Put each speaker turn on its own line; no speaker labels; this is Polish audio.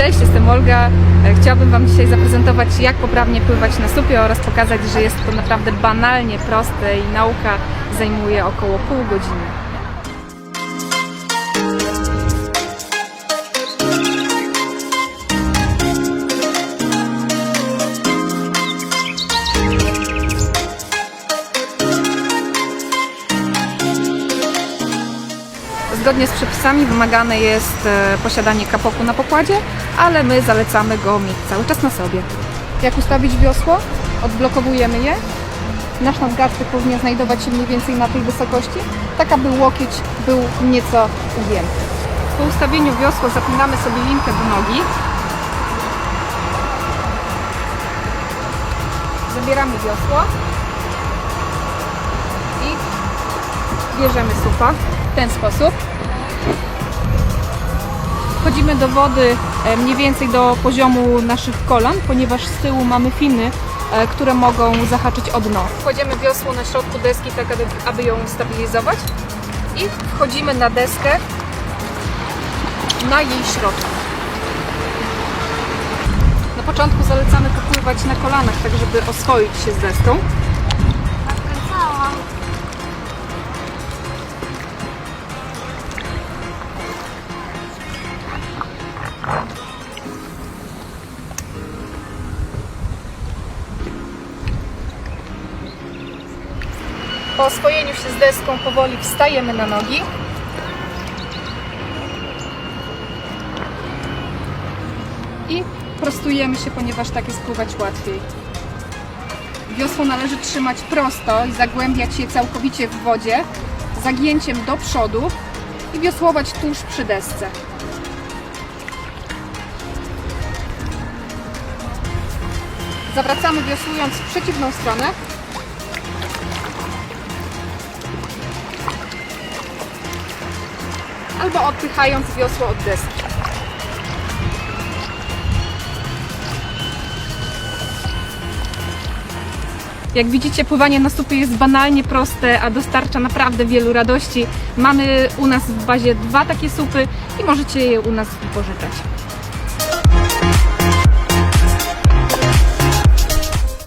Cześć, jestem Olga. E, Chciałabym Wam dzisiaj zaprezentować, jak poprawnie pływać na supie oraz pokazać, że jest to naprawdę banalnie proste i nauka zajmuje około pół godziny. Zgodnie z przepisami wymagane jest e, posiadanie kapoku na pokładzie, ale my zalecamy go mieć cały czas na sobie. Jak ustawić wiosło? Odblokowujemy je. Nasz nadgarstek powinien znajdować się mniej więcej na tej wysokości, tak aby łokieć był nieco ugięty. Po ustawieniu wiosła zapinamy sobie linkę do nogi. Zabieramy wiosło i bierzemy supa w ten sposób. Wchodzimy do wody e, mniej więcej do poziomu naszych kolan, ponieważ z tyłu mamy finy, e, które mogą zahaczyć o dno. Kładziemy wiosło na środku deski, tak aby ją stabilizować i wchodzimy na deskę na jej środku. Na początku zalecamy popływać na kolanach, tak żeby oswoić się z deską. Po oswojeniu się z deską powoli wstajemy na nogi. I prostujemy się, ponieważ tak jest pływać łatwiej. Wiosło należy trzymać prosto i zagłębiać je całkowicie w wodzie, zagięciem do przodu i wiosłować tuż przy desce. Zawracamy wiosłując w przeciwną stronę. Albo odpychając wiosło od deski. Jak widzicie, pływanie na supie jest banalnie proste, a dostarcza naprawdę wielu radości. Mamy u nas w bazie dwa takie supy i możecie je u nas wypożyczać.